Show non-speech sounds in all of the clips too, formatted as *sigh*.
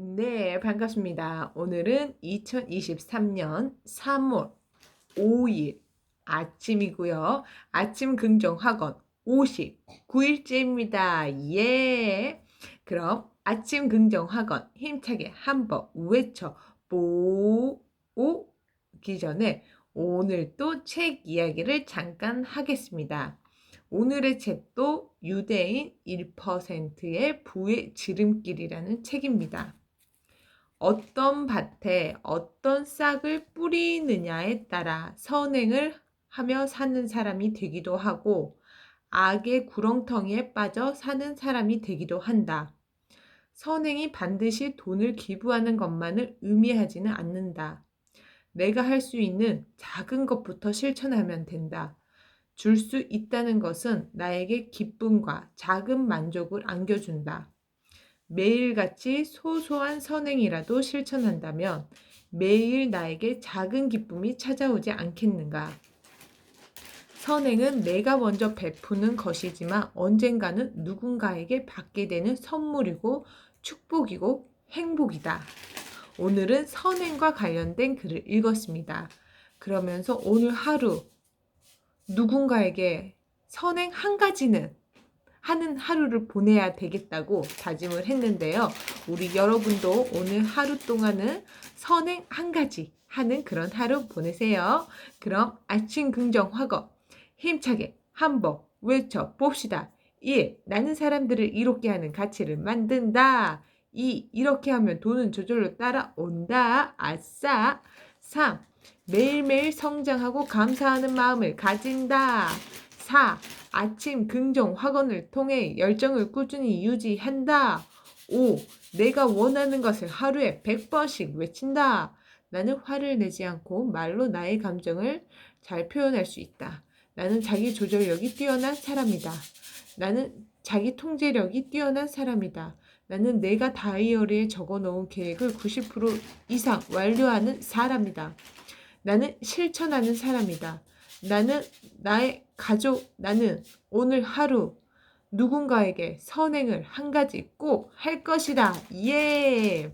네, 반갑습니다. 오늘은 2023년 3월 5일 아침이고요. 아침 긍정 학원 59일째입니다. 예. 그럼 아침 긍정 학원 힘차게 한번 외쳐 보기 전에 오늘 또 책 이야기를 잠깐 하겠습니다. 오늘의 책도 유대인 1%의 부의 지름길이라는 책입니다. 어떤 밭에 어떤 싹을 뿌리느냐에 따라 선행을 하며 사는 사람이 되기도 하고 악의 구렁텅이에 빠져 사는 사람이 되기도 한다. 선행이 반드시 돈을 기부하는 것만을 의미하지는 않는다. 내가 할 수 있는 작은 것부터 실천하면 된다. 줄 수 있다는 것은 나에게 기쁨과 작은 만족을 안겨준다. 매일같이 소소한 선행이라도 실천한다면 매일 나에게 작은 기쁨이 찾아오지 않겠는가? 선행은 내가 먼저 베푸는 것이지만 언젠가는 누군가에게 받게 되는 선물이고 축복이고 행복이다. 오늘은 선행과 관련된 글을 읽었습니다. 그러면서 오늘 하루 누군가에게 선행 한 가지는 하는 하루를 보내야 되겠다고 다짐을 했는데요. 우리 여러분도 오늘 하루 동안은 선행 한 가지 하는 그런 하루 보내세요. 그럼 아침 긍정 화거 힘차게 한번 외쳐 봅시다. 1. 나는 사람들을 이롭게 하는 가치를 만든다. 2. 이렇게 하면 돈은 저절로 따라온다. 아싸. 3. 매일매일 성장하고 감사하는 마음을 가진다. 4. 아침 긍정 확언을 통해 열정을 꾸준히 유지한다. 5. 내가 원하는 것을 하루에 100번씩 외친다. 나는 화를 내지 않고 말로 나의 감정을 잘 표현할 수 있다. 나는 자기 조절력이 뛰어난 사람이다. 나는 자기 통제력이 뛰어난 사람이다. 나는 내가 다이어리에 적어 놓은 계획을 90% 이상 완료하는 사람이다. 나는 실천하는 사람이다. 나는 나의 가족, 나는 오늘 하루 누군가에게 선행을 한 가지 꼭 할 것이다. 예!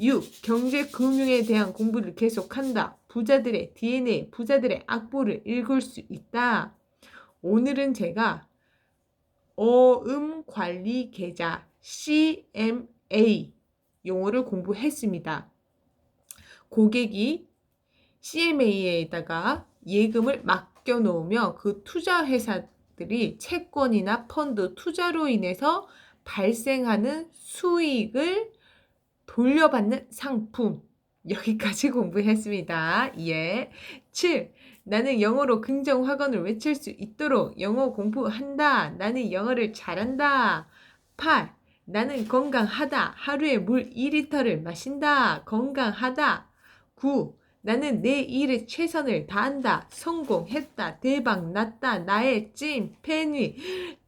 6. 경제 금융에 대한 공부를 계속한다. 부자들의 DNA, 부자들의 악보를 읽을 수 있다. 오늘은 제가 어음 관리 계좌 CMA 용어를 공부했습니다. 고객이 CMA에다가 예금을 맡겨 놓으면 그 투자 회사들이 채권이나 펀드 투자로 인해서 발생하는 수익을 돌려받는 상품. *laughs* 여기까지 공부했습니다. 예. 7. 나는 영어로 긍정 확언을 외칠 수 있도록 영어 공부한다. 나는 영어를 잘한다. 8. 나는 건강하다. 하루에 물 2리터를 마신다. 건강하다. 9. 나는 내 일에 최선을 다한다. 성공했다. 대박 났다. 나의 찐 팬이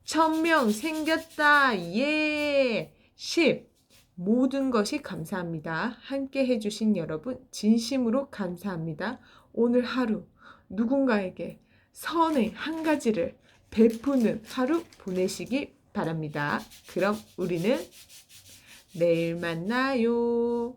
천명 생겼다. 예. 10. 모든 것이 감사합니다. 함께 해주신 여러분, 진심으로 감사합니다. 오늘 하루 누군가에게 선의 한 가지를 베푸는 하루 보내시기 바랍니다. 그럼 우리는 내일 만나요.